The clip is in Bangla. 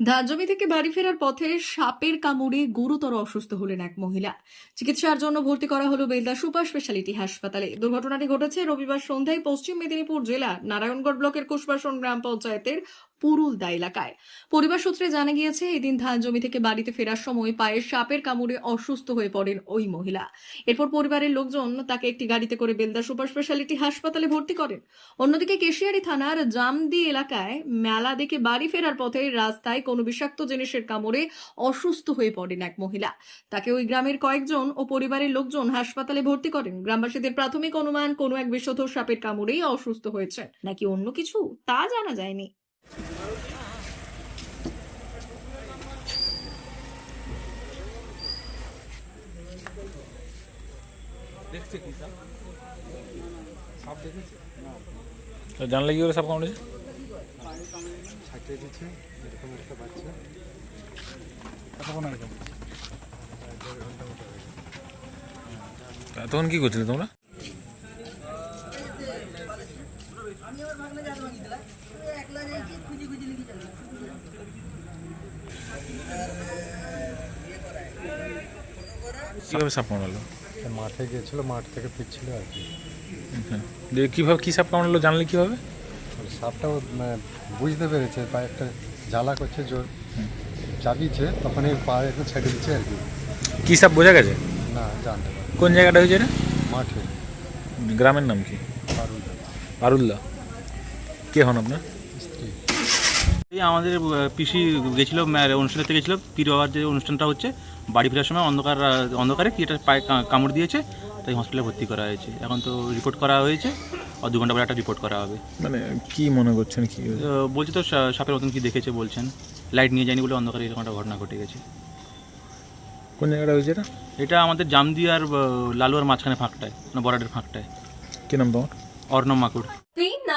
ধান জমি থেকে বাড়ি ফেরার পথে সাপের কামড়ে গুরুতর অসুস্থ হলেন এক মহিলা। চিকিৎসার জন্য ভর্তি করা হলো বেলদা সুপার স্পেশালিটি হাসপাতালে। দুর্ঘটনাটি ঘটেছে রবিবার সন্ধ্যায় পশ্চিম মেদিনীপুর জেলা নারায়ণগড় ব্লকের কুশবাসন গ্রাম পঞ্চায়েতের পুরুলদা এলাকায়। পরিবার সূত্রে জানা গিয়েছে, এদিন ধান জমি থেকে বাড়িতে ফেরার সময় পায়ে সাপের কামড়ে অসুস্থ হয়ে পড়েন ওই মহিলা। এরপর পরিবারের লোকজন তাকে একটি গাড়িতে করে বেলদা সুপার স্পেশালিটি হাসপাতালে ভর্তি করেন। অন্যদিকে কেশিয়ারি থানার জামদি এলাকায় মেলা দেখে বাড়ি ফেরার পথে রাস্তায় কোনো বিষাক্ত জিনিসের কামড়ে অসুস্থ হয়ে পড়েন এক মহিলা। তাকে ওই গ্রামের কয়েকজন ও পরিবারের লোকজন হাসপাতালে ভর্তি করেন। গ্রামবাসীদের প্রাথমিক অনুমান, কোনো এক বিষধর সাপের কামড়েই অসুস্থ হয়েছে নাকি অন্য কিছু? তা জানা যায়নি। দেখছে কি সাপ দেখেছে তো জানলে কি করে সাপ কামড়েছে তখন কি করছিলে তোমরা? কীভাবে সাপ কামড়ালো মাঠে গিয়েছিল মাঠ থেকে ফিরছিল আর কি। আচ্ছা। দিয়ে কীভাবে কি সাপ কামড়ালো জানলে কীভাবে? আর সাপটাও মানে বুঝতে পেরেছে পা একটা জ্বালা করছে জোর চাপিয়েছে তখন এই পা একটু ছেড়ে দিচ্ছে আর কি। কি সাপ বোঝা গেছে? না জানতে কোন জায়গাটা হয়েছে এটা? মাঠে। গ্রামের নাম কি? পারুল পারুল্লা কে হন আপনার? এই আমাদের পিসি গেছিল থেকে গেছিল পীর বাবার যে অনুষ্ঠানটা হচ্ছে বাড়ি ফেরার সময় অন্ধকার অন্ধকারে কি এটা পায়ে কা- কামড় দিয়েছে তাই হসপিটালে ভর্তি করা হয়েছে। এখন তো রিপোর্ট করা হয়েছে আর দু ঘণ্টা পরে একটা রিপোর্ট করা হবে। মানে কি মনে করছেন কি বলছে তো সাপের মতন কি দেখেছে বলছেন। লাইট নিয়ে যায়নি বলে অন্ধকারে এরকম একটা ঘটনা ঘটে গেছে। কোন জায়গাটা হয়েছে এটা? এটা আমাদের জামদি আর লালুয়ার মাঝখানে ফাঁকটায় মানে বরাডের ফাঁকটায়। কি নাম তোমার? Arnab Makur.